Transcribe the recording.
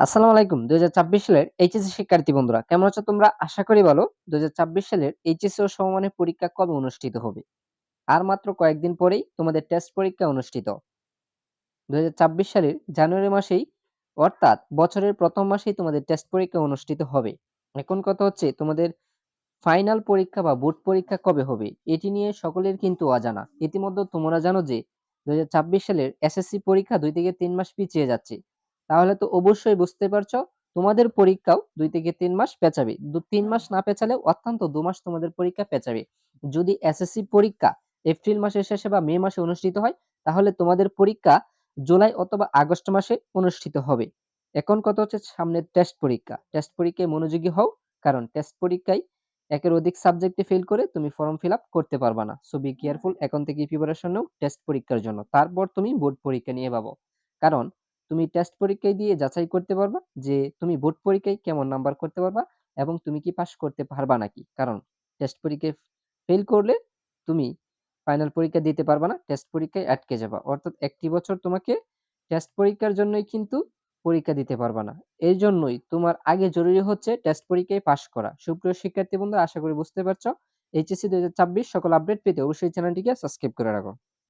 আসসালামু আলাইকুম। ২০২৪ সালের এইচএসসি শিক্ষার্থী বন্ধুরা, কেমন আছো তোমরা? আশা করি ভালো। ২০২৪ সালের এইচএসসি ও সমমানের পরীক্ষা কবে অনুষ্ঠিত হবে? আর মাত্র কয়েকদিন পরেই তোমাদের টেস্ট পরীক্ষা অনুষ্ঠিত। ২০২৪ সালের জানুয়ারি মাসেই, অর্থাৎ বছরের প্রথম মাসেই তোমাদের টেস্ট পরীক্ষা অনুষ্ঠিত হবে। এখন কথা হচ্ছে, তোমাদের ফাইনাল পরীক্ষা বা বোর্ড পরীক্ষা কবে হবে? এটি নিয়ে সকলের কিন্তু অজানা। ইতিমধ্যে তোমরা জানো যে ২০২৪ সালের এসএসসি পরীক্ষা দুই থেকে তিন মাস পিছিয়ে যাচ্ছে। তাহলে তো অবশ্যই বুঝতে পারছ, তোমাদের পরীক্ষাও দুই থেকে তিন মাস পেঁচাবে দু, তিন মাস না পেছালেও অত্যন্ত দু মাস তোমাদের পরীক্ষা পেছাবে। যদি এসএসসি পরীক্ষা এপ্রিল মাসের শেষে বা মে মাসে অনুষ্ঠিত হয়, তাহলে তোমাদের পরীক্ষা জুলাই অথবা আগস্ট মাসে অনুষ্ঠিত হবে। এখন কত হচ্ছে সামনের টেস্ট পরীক্ষা। টেস্ট পরীক্ষায় মনোযোগী হও, কারণ টেস্ট পরীক্ষায় একের অধিক সাবজেক্টে ফেল করে তুমি ফর্ম ফিল আপ করতে পারবা না। সো বি কেয়ারফুল এখন থেকে প্রিপারেশন নাও টেস্ট পরীক্ষার জন্য। তারপর তুমি বোর্ড পরীক্ষা নিয়ে ভাবো। কারণ তুমি টেস্ট পরীক্ষায় দিয়ে যাচাই করতে পারবা যে তুমি বোর্ড পরীক্ষায় কেমন নাম্বার করতে পারবা এবং তুমি কি পাস করতে পারবা নাকি। কারণ টেস্ট পরীক্ষায় ফেল করলে তুমি ফাইনাল পরীক্ষা দিতে পারবা না টেস্ট পরীক্ষায় আটকে যাবা। অর্থাৎ একটি বছর তোমাকে টেস্ট পরীক্ষার জন্যই কিন্তু পরীক্ষা দিতে পারবা না। এই জন্যই তোমার আগে জরুরি হচ্ছে টেস্ট পরীক্ষায় পাশ করা। সুপ্রিয় শিক্ষার্থী বন্ধু আশা করি বুঝতে পারছ। এইচএসসি দুই সকল আপডেট পেতে অবশ্যই চ্যানেলটিকে সাবস্ক্রাইব করে রাখো।